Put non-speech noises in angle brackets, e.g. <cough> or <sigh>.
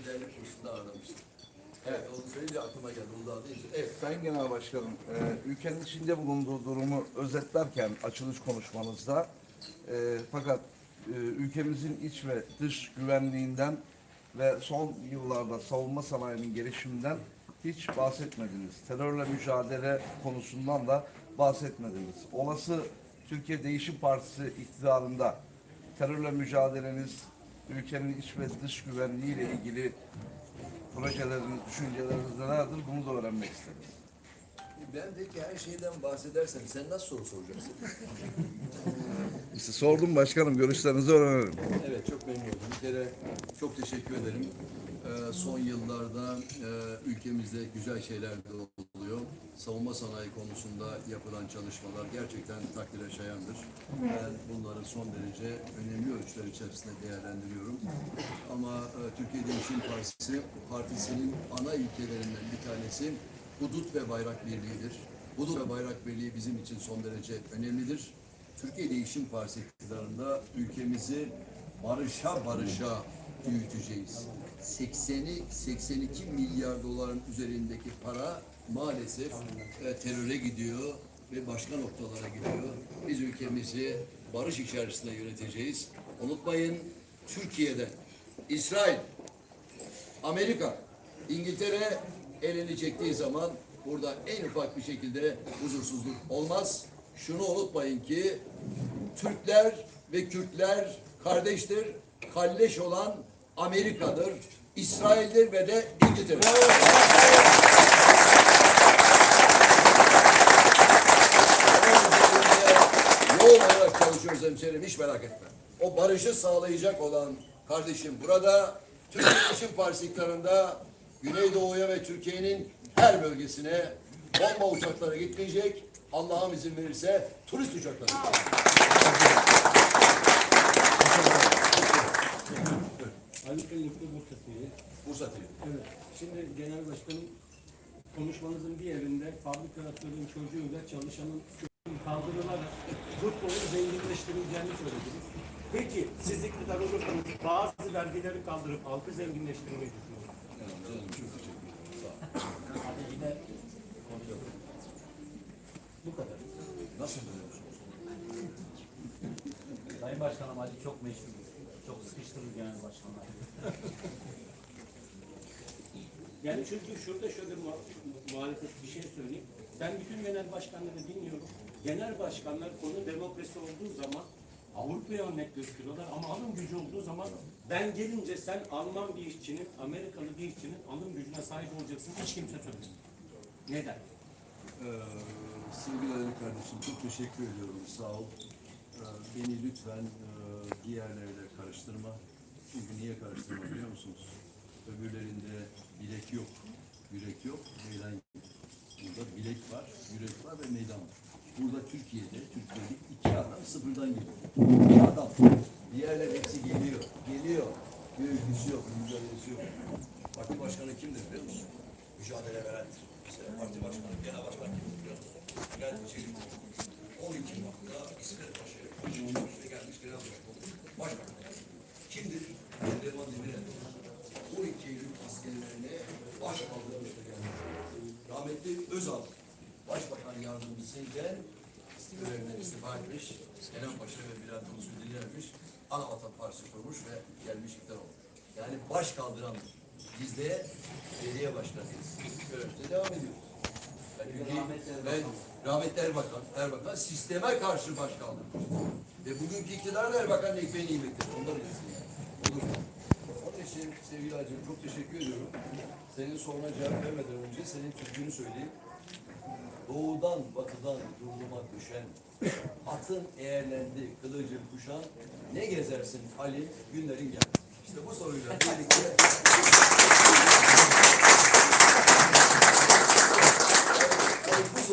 liderlik kursunda ağırlamıştım. Evet onu söyleyince aklıma geldi. Uludağ deyince. Evet. Sayın Genel Başkanım, e, ülkenin içinde bulunduğu durumu özetlerken açılış konuşmanızda e, fakat e, ülkemizin iç ve dış güvenliğinden ve son yıllarda savunma sanayinin gelişiminden hiç bahsetmediniz. Terörle mücadele konusundan da bahsetmediniz. Olası Türkiye Değişim Partisi iktidarında terörle mücadeleniz, ülkenin iç ve dış güvenliği ile ilgili projeleriniz, düşünceleriniz nelerdir? Bunu da öğrenmek isteriz. Ben peki her şeyden bahsedersem sen nasıl soru soracaksın? <laughs> İşte sordum başkanım, görüşlerinizi öğrenelim. Evet çok memnun oldum. Bir kere çok teşekkür ederim. Ee, son yıllarda e, ülkemizde güzel şeyler de oluyor. Savunma sanayi konusunda yapılan çalışmalar gerçekten takdire şayandır. Ben bunları son derece önemli ölçüler içerisinde değerlendiriyorum. Ama e, Türkiye Değişim Partisi, partisinin ana ilkelerinden bir tanesi hudut ve bayrak birliğidir. Hudut ve bayrak birliği bizim için son derece önemlidir. Türkiye Değişim Partisi iktidarında ülkemizi barışa barışa büyüteceğiz. 80'i 82 milyar doların üzerindeki para maalesef e, teröre gidiyor ve başka noktalara gidiyor. Biz ülkemizi barış içerisinde yöneteceğiz. Unutmayın Türkiye'de İsrail, Amerika, İngiltere elini çektiği zaman burada en ufak bir şekilde huzursuzluk olmaz. Şunu unutmayın ki Türkler ve Kürtler kardeştir. Kalleş olan Amerika'dır, İsrail'dir ve de İngiltere. Yoğun olarak çalışıyoruz hemşerim hiç merak etme. O barışı sağlayacak olan kardeşim burada Türkiye Değişim Partisi iktidarında Güneydoğu'ya ve Türkiye'nin her bölgesine bomba uçakları gitmeyecek. Allah'ım izin verirse turist uçakları. Ali Kayıklı Bursa TV. Bursa TV. Evet. Şimdi Genel Başkanım konuşmanızın bir yerinde fabrikatörün çocuğuyla çalışanın çocuğunun kaldırılarak futbolu zenginleştirileceğini söylediniz. Peki siz iktidar olursanız bazı vergileri kaldırıp halkı zenginleştirmeyi düşünüyor musunuz? Canım çok teşekkür ederim. Sağ ol. Bu kadar. Nasıl buluyorsunuz? Sayın Başkanım Ali çok meşhur. Sıkıştırır genel başkanlar. Yani çünkü şurada şöyle mu- muhalefet bir şey söyleyeyim. Ben bütün genel başkanları dinliyorum. Genel başkanlar konu demokrasi olduğu zaman Avrupa'ya örnek gösteriyorlar ama alım gücü olduğu zaman ben gelince sen Alman bir işçinin, Amerikalı bir işçinin alım gücüne sahip olacaksın. Hiç kimse söylemiyor. Neden? Ee, sevgili Ali kardeşim çok teşekkür ediyorum. Sağ ol. Ee, beni lütfen e, diğerleriyle karıştırma. Çünkü niye karıştırma biliyor musunuz? Öbürlerinde bilek yok, yürek yok, meydan yok. Burada bilek var, yürek var ve meydan var. Burada Türkiye'de, Türkiye'de iki adam sıfırdan geliyor. İki adam. Diğerler hepsi geliyor, geliyor. Bir öyküsü yok, mücadelesi yok. Parti başkanı kimdir biliyor musun? Mücadele verendir. İşte parti başkanı, genel başkan kimdir biliyor musun? Bülent Ecevit. 12 Mart'ta İsmet Paşa'ya Kimdir? Süleyman Demirel. 12 Eylül askerlerine baş kaldırmıştı gelmiş. Rahmetli Özal. Başbakan yardımcısıyken görevden istifa etmiş. Kenan Paşa ve Bülent Ulusoy dinlenmiş. Ana Vatan Partisi kurmuş ve gelmiş iktidar olmuş. Yani baş kaldıran biz de belediye başkanıyız. Görevimize devam ediyoruz. Ben, ülkeyi, ben rahmetli Erbakan, Erbakan sisteme karşı baş kaldırmıştı. Ve bugünkü iktidar da Erbakan'ın ekmeğini yemektir. Ondan yani. Olur. Onun için sevgili Hacım çok teşekkür ediyorum. Senin soruna cevap vermeden önce senin türkünü söyleyeyim. Doğudan batıdan yurduma düşen, atın eğerlendi kılıcın kuşan, ne gezersin Ali günlerin geldi. İşte bu soruyla birlikte